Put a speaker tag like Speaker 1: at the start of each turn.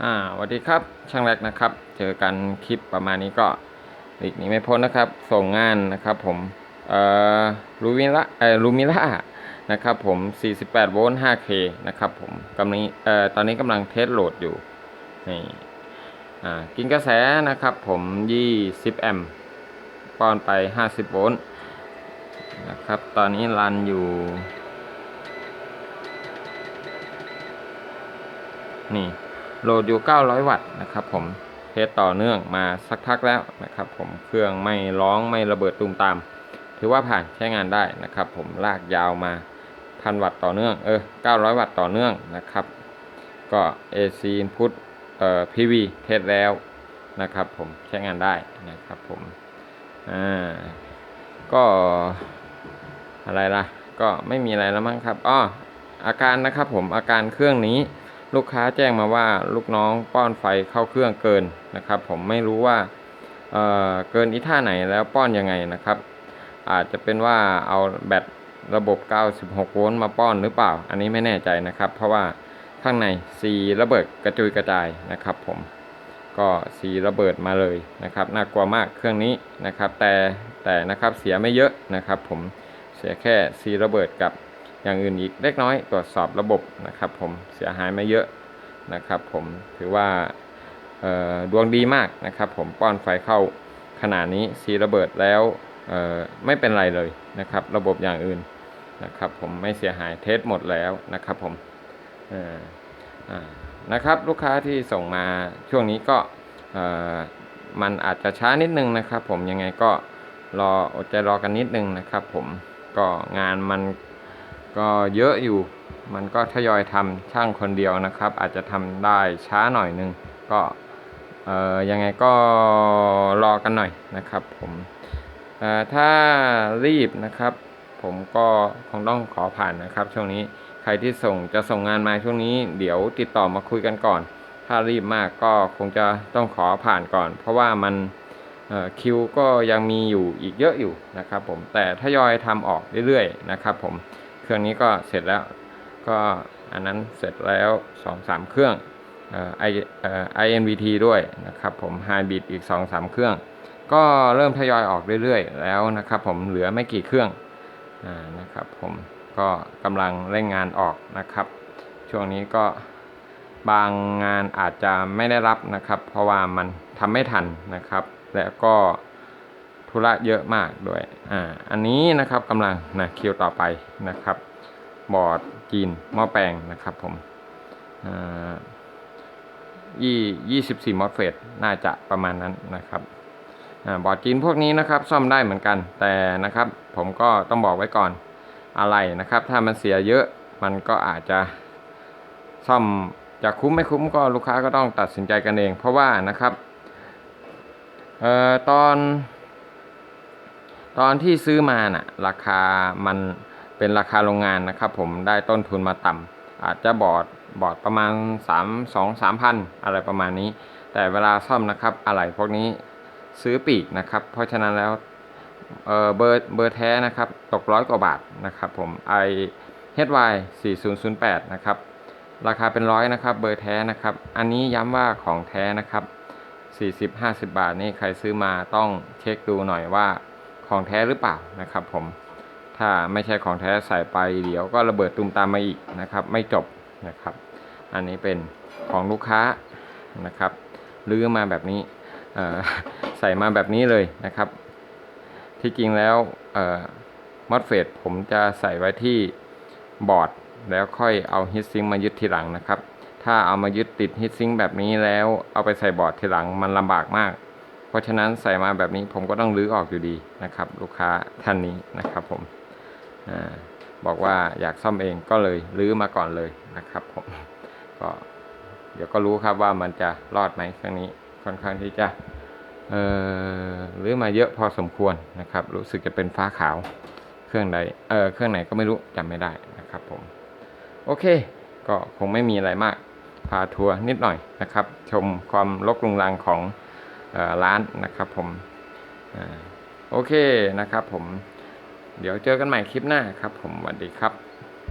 Speaker 1: อ่าสวัสดีครับ ช่างแรกนะครับ เจอกันคลิปประมาณนี้ก็อีกนี้ไม่พ้นนะครับ ส่งงานนะครับผมเอ่อลูมิล่าเอ่อลูมิล่านะครับผม 48 โวลต์ 5K นะครับผมกำลังเอ่อตอนนี้กำลังเทสโหลดอยู่นี่อ่ากินกระแสนะครับผม 20 แอมป์ป้อนไป 50 โวลต์นะครับ ตอนนี้รันอยู่นี่ โหลดอยู่ 900 วัตต์นะครับผมเทสต่อเนื่องมาสักพักแล้วนะครับผมเครื่องไม่ร้องไม่ระเบิดตูมตาม ถือว่าผ่านใช้งานได้นะครับ ผมลากยาวมาพันวัตต์ต่อเนื่องเออ900 วัตต์ต่อเนื่องนะครับ ก็ AC input เอ่อ PV เทสแล้วนะครับ ผมใช้งานได้นะครับผมอ่าก็อะไรล่ะ ก็ไม่มีอะไรแล้วมั้งครับอ้ออาการนะครับผมอาการเครื่องนี้ ลูกค้าแจ้งมาว่าลูกน้องป้อนไฟเข้าเครื่องเกินนะครับ ผมไม่รู้ว่าเออเกินอีท่าไหนแล้วป้อนยังไงนะครับ อาจจะเป็นว่าเอาแบตระบบ 96 โวลต์มาป้อนหรือเปล่า อันนี้ไม่แน่ใจนะครับ เพราะว่าข้างในสีระเบิดกระจุยกระจายนะครับ ผมก็สีระเบิดมาเลยนะครับน่ากลัวมากเครื่องนี้นะครับ แต่แต่นะครับเสียไม่เยอะนะครับ ผมเสียแค่สีระเบิดกับ อย่างอื่นอีกเล็กน้อยตรวจสอบระบบนะครับ ผมเสียหายไม่เยอะนะครับ ผมถือว่าดวงดีมากนะครับ ผมป้อนไฟเข้าขนาดนี้สีระเบิดแล้วไม่เป็นไรเลยนะครับ ระบบอย่างอื่นนะครับ ผมไม่เสียหายเทสหมดแล้วนะครับ ผมนะครับลูกค้าที่ส่งมาช่วงนี้ก็มันอาจจะช้านิดนึงนะครับ ผมยังไงก็รออดใจรอกันนิดนึงนะครับ ผมก็งานมัน ก็เยอะอยู่ มันก็ทยอยทำช่างคนเดียวนะครับ อาจจะทำได้ช้าหน่อยนึง ก็เอ่อยังไงก็รอกันหน่อยนะครับผมเอ่อถ้ารีบนะครับ ผมก็คงต้องขอผ่านนะครับ ช่วงนี้ใครที่ส่งจะส่งงานมาช่วงนี้ เดี๋ยวติดต่อมาคุยกันก่อน ถ้ารีบมากก็คงจะต้องขอผ่านก่อน เพราะว่ามันคิวก็ยังมีอยู่อีกเยอะอยู่นะครับผมแต่ทยอยทำออกเรื่อยๆนะครับผม รื่องนี้ก็เสร็จแล้ว ก็อันนั้นเสร็จแล้ว 2-3 เครื่องเอ่อเอ่อ INVT ด้วยนะครับผม Hybrid อีก 2-3 เครื่อง ก็เริ่มทยอยออกเรื่อยๆ แล้วนะครับผมเหลือไม่กี่เครื่องอ่านะครับผมก็กำลังเร่งงานออกนะครับ ช่วงนี้ก็บางงานอาจจะไม่ได้รับนะครับ เพราะว่ามันทำไม่ทันนะครับ และก็ ธุระเยอะมากด้วยอ่าอันนี้นะครับกำลังนะคิวต่อไปนะครับ บอร์ดจีนหม้อแปลงนะครับผมอ่ายี่ยี่สิบสี่มอสเฟตน่าจะประมาณนั้นนะครับอาบอร์ดจีนพวกนี้นะครับซ่อมได้เหมือนกันแต่นะครับ ผมก็ต้องบอกไว้ก่อนอะไรนะครับ ถ้ามันเสียเยอะมันก็อาจจะซ่อมจะคุ้มไม่คุ้มก็ลูกค้าก็ต้องตัดสินใจกันเอง เพราะว่านะครับเอ่อตอน ตอนที่ซื้อมาน่ะราคามันเป็นราคาโรงงานนะครับ ผมได้ต้นทุนมาต่ำอาจจะบอร์ดบอร์ดประมาณ 3 2 3พันอะไรประมาณนี้ แต่เวลาซ่อมนะครับอะไรพวกนี้ซื้อปีกนะครับ เพราะฉะนั้นแล้วเออเบอร์เบอร์แท้นะครับ ตกร้อยกว่าบาทนะครับ ผม i HY 4008นะครับ ราคาเป็นร้อยนะครับ เบอร์แท้นะครับ อันนี้ย้ำว่าของแท้นะครับ40-50บาทนี่ใครซื้อมาต้องเช็คดูหน่อยว่า ของแท้หรือเปล่านะครับผมถ้าไม่ใช่ของแท้ใส่ไปเดี๋ยวก็ระเบิดตุมตามมาอีกนะครับ ไม่จบนะครับ อันนี้เป็นของลูกค้านะครับลื้อมาแบบนี้ใส่มาแบบนี้เลยนะครับ ที่จริงแล้วมอสเฟตผมจะใส่ไว้ที่บอร์ดแล้วค่อยเอาฮิตซิงมายึดทีหลังนะครับ ถ้าเอามายึดติดฮิตซิงแบบนี้แล้วเอาไปใส่บอร์ดทีหลังมันลำบากมาก เพราะฉะนั้นใส่มาแบบนี้ผมก็ต้องรื้อออกอยู่ดีนะครับ ลูกค้าท่านนี้นะครับผมอบอกว่าอยากซ่อมเองก็เลยรื้อมาก่อนเลยนะครับผมก็เดี๋ยวก็รู้ครับว่ามันจะรอดไหมครั้งนี้ค่อนข้างที่จะเออรื้อมาเยอะพอสมควรนะครับ รู้สึกจะเป็นฟ้าขาวเครื่องใดเออเครื่องไหนก็ไม่รู้จำไม่ได้นะครับผมโอเค ก็คงไม่มีอะไรมากพาทัวร์นิดหน่อยนะครับ ชมความลกลุงรังของ ร้านนะครับผมโอเคนะครับผม เดี๋ยวเจอกันใหม่คลิปหน้าครับผมสวัสดีครับ